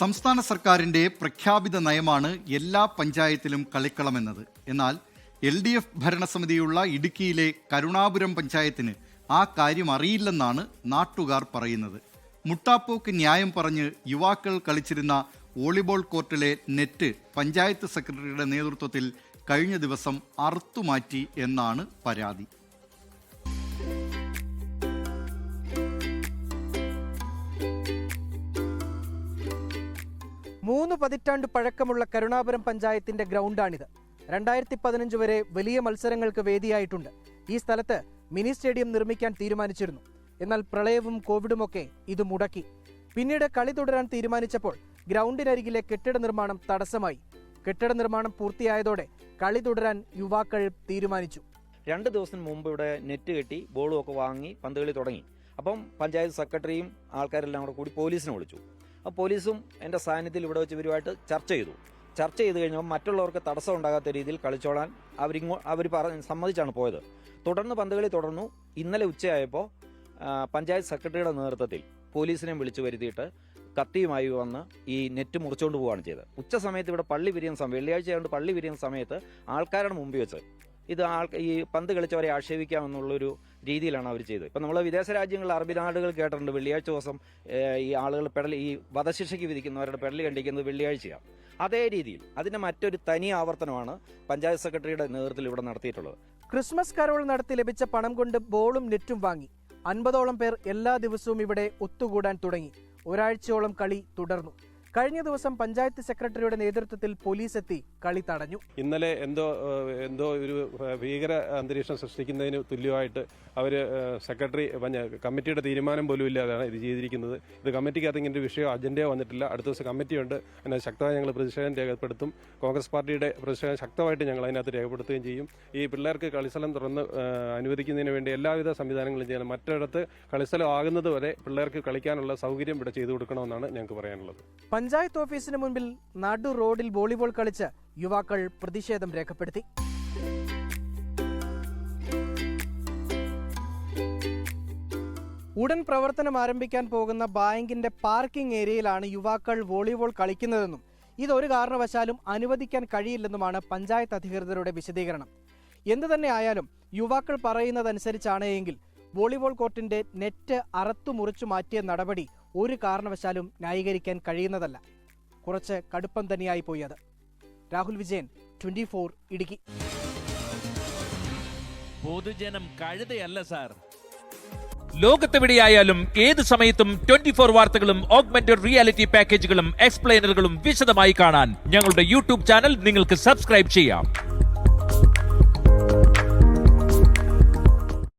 സംസ്ഥാന സർക്കാരിന്റെ പ്രഖ്യാപിത നയമാണ് എല്ലാ പഞ്ചായത്തിലും കളിക്കളമെന്നത് എന്നാൽ എൽ ഡി എഫ് ഭരണസമിതിയുള്ള ഇടുക്കിയിലെ കരുണാപുരം പഞ്ചായത്തിന് ആ കാര്യം അറിയില്ലെന്നാണ് നാട്ടുകാർ പറയുന്നത്. മുട്ടാപ്പോക്ക് ന്യായം പറഞ്ഞ് യുവാക്കൾ കളിച്ചിരുന്ന വോളിബോൾ കോർട്ടിലെ നെറ്റ് പഞ്ചായത്ത് സെക്രട്ടറിയുടെ നേതൃത്വത്തിൽ കഴിഞ്ഞ ദിവസം അറുത്തുമാറ്റി എന്നാണ് പരാതി. മൂന്ന് പതിറ്റാണ്ട് പഴക്കമുള്ള കരുണാപുരം പഞ്ചായത്തിന്റെ ഗ്രൗണ്ടാണിത്. രണ്ടായിരത്തി പതിനഞ്ച് വരെ വലിയ മത്സരങ്ങൾക്ക് വേദിയായിട്ടുണ്ട്. ഈ സ്ഥലത്ത് മിനി സ്റ്റേഡിയം നിർമ്മിക്കാൻ തീരുമാനിച്ചിരുന്നു. എന്നാൽ പ്രളയവും കോവിഡുമൊക്കെ ഇത് മുടക്കി. പിന്നീട് കളി തുടരാൻ തീരുമാനിച്ചപ്പോൾ ഗ്രൗണ്ടിനരികിലെ കെട്ടിട നിർമ്മാണം തടസ്സമായി. കെട്ടിട നിർമ്മാണം പൂർത്തിയായതോടെ കളി തുടരാൻ യുവാക്കൾ തീരുമാനിച്ചു. രണ്ട് ദിവസം മുമ്പ് ഇവിടെ നെറ്റ് കെട്ടി ബോളും ഒക്കെ വാങ്ങി പന്തുകളി തുടങ്ങി. അപ്പം പഞ്ചായത്ത് സെക്രട്ടറിയും ആൾക്കാരെല്ലാം കൂടെ കൂടി പോലീസിനെ വിളിച്ചു. പോലീസും എന്റെ സാന്നിധ്യത്തിൽ ഇവിടെ വെച്ച് ഇവരുമായിട്ട് ചർച്ച ചെയ്തു. ചർച്ച ചെയ്ത് കഴിഞ്ഞപ്പോൾ മറ്റുള്ളവർക്ക് തടസ്സം ഉണ്ടാകാത്ത രീതിയിൽ കളിച്ചോളാൻ അവരിങ്ങോ അവർ പറഞ്ഞ് സമ്മതിച്ചാണ് പോയത്. തുടർന്ന് പന്ത് കളി തുടർന്നു. ഇന്നലെ ഉച്ചയായപ്പോൾ പഞ്ചായത്ത് സെക്രട്ടറിയുടെ നേതൃത്വത്തിൽ പോലീസിനെ വിളിച്ചു വരുത്തിയിട്ട് കത്തിയുമായി വന്ന് ഈ നെറ്റ് മുറിച്ചുകൊണ്ട് പോവുകയാണ് ചെയ്തത്. ഉച്ച സമയത്ത് ഇവിടെ പള്ളി പിരിയുന്ന സമയം വെള്ളിയാഴ്ച ആയതുകൊണ്ട് പള്ളി പിരിയുന്ന സമയത്ത് ആൾക്കാരുടെ മുമ്പിൽ വെച്ച് ഇത് ആൾ ഈ പന്ത് കളിച്ചവരെ ആക്ഷേപിക്കാമെന്നുള്ളൊരു രീതിയിലാണ് അവർ ചെയ്തത്. ഇപ്പം നമ്മൾ വിദേശ രാജ്യങ്ങളിൽ അറബി നാടുകൾ കേട്ടിട്ടുണ്ട്. വെള്ളിയാഴ്ച ദിവസം ഈ ആളുകൾ പെടൽ ഈ വധശിക്ഷയ്ക്ക് വിധിക്കുന്നവരുടെ പെടൽ കണ്ടിരിക്കുന്നത് വെള്ളിയാഴ്ചയാണ്. അതേ രീതിയിൽ അതിന്റെ മറ്റൊരു തനി ആവർത്തനമാണ് പഞ്ചായത്ത് സെക്രട്ടറിയുടെ നേതൃത്വത്തിൽ ഇവിടെ നടത്തിയിട്ടുള്ളത്. ക്രിസ്മസ് കരോൾ നടത്തി ലഭിച്ച പണം കൊണ്ട് ബോളും നെറ്റും വാങ്ങി. അൻപതോളം പേർ എല്ലാ ദിവസവും ഇവിടെ ഒത്തുകൂടാൻ തുടങ്ങി. ഒരാഴ്ചയോളം കളി തുടർന്നു. കഴിഞ്ഞ ദിവസം പഞ്ചായത്ത് സെക്രട്ടറിയുടെ നേതൃത്വത്തിൽ പോലീസ് എത്തി കളി തടഞ്ഞു. ഇന്നലെ എന്തോ എന്തോ ഒരു ഭീകര അന്തരീക്ഷം സൃഷ്ടിക്കുന്നതിന് തുല്യമായിട്ട് അവർ സെക്രട്ടറി കമ്മിറ്റിയുടെ തീരുമാനം പോലും ഇല്ലാതെയാണ് ഇത് ചെയ്തിരിക്കുന്നത്. ഇത് കമ്മിറ്റിക്കകത്ത് ഇങ്ങനെ വിഷയം അജണ്ടയോ വന്നിട്ടില്ല. അടുത്ത ദിവസം കമ്മിറ്റിയുണ്ട്. അതിനെ ശക്തമായി ഞങ്ങൾ പ്രതിഷേധം രേഖപ്പെടുത്തും. കോൺഗ്രസ് പാർട്ടിയുടെ പ്രതിഷേധം ശക്തമായിട്ട് ഞങ്ങൾ അതിനകത്ത് രേഖപ്പെടുത്തുകയും ചെയ്യും. ഈ പിള്ളേർക്ക് കളിസ്ഥലം തുറന്ന് അനുവദിക്കുന്നതിന് വേണ്ടി എല്ലാവിധ സംവിധാനങ്ങളും ചെയ്യണം മറ്റിടത്ത് കളിസ്ഥലം ആകുന്നത് വരെ പിള്ളേർക്ക് കളിക്കാനുള്ള സൗകര്യം ഇവിടെ ചെയ്തു കൊടുക്കണമെന്നാണ് ഞങ്ങൾക്ക് പറയാനുള്ളത്. പഞ്ചായത്ത് ഓഫീസിന് മുൻപിൽ നടു റോഡിൽ വോളിബോൾ കളിച്ച് യുവാക്കൾ പ്രതിഷേധം രേഖപ്പെടുത്തി. ഉടൻ പ്രവർത്തനം ആരംഭിക്കാൻ പോകുന്ന ബാങ്കിന്റെ പാർക്കിംഗ് ഏരിയയിലാണ് യുവാക്കൾ വോളിബോൾ കളിക്കുന്നതെന്നും ഇതൊരു കാരണവശാലും അനുവദിക്കാൻ കഴിയില്ലെന്നുമാണ് പഞ്ചായത്ത് അധികൃതരുടെ വിശദീകരണം. എന്തു തന്നെ ആയാലും യുവാക്കൾ പറയുന്നതനുസരിച്ചാണ് എങ്കിൽ വോളിബോൾ കോർട്ടിന്റെ നെറ്റ് അറത്തു മുറിച്ചു മാറ്റിയ നടപടി ഒരു കാരണവശാലും ന്യായീകരിക്കാൻ കഴിയുന്നതല്ല. കുറച്ച് കടുപ്പം തന്നെയായി പോയി അത് രാഹുൽ വിജയൻ ട്വന്റി ഫോർ ഇടുക്കി. പൊതുജനം കഴുതയല്ല സാർ. ലോകത്തെവിടെയായാലും ഏത് സമയത്തും ട്വന്റി ഫോർ വാർത്തകളും ഓഗ്മെന്റഡ് റിയാലിറ്റി പാക്കേജുകളും എക്സ്പ്ലെയിനറുകളും വിശദമായി കാണാൻ ഞങ്ങളുടെ യൂട്യൂബ് ചാനൽ നിങ്ങൾക്ക് സബ്സ്ക്രൈബ് ചെയ്യാം.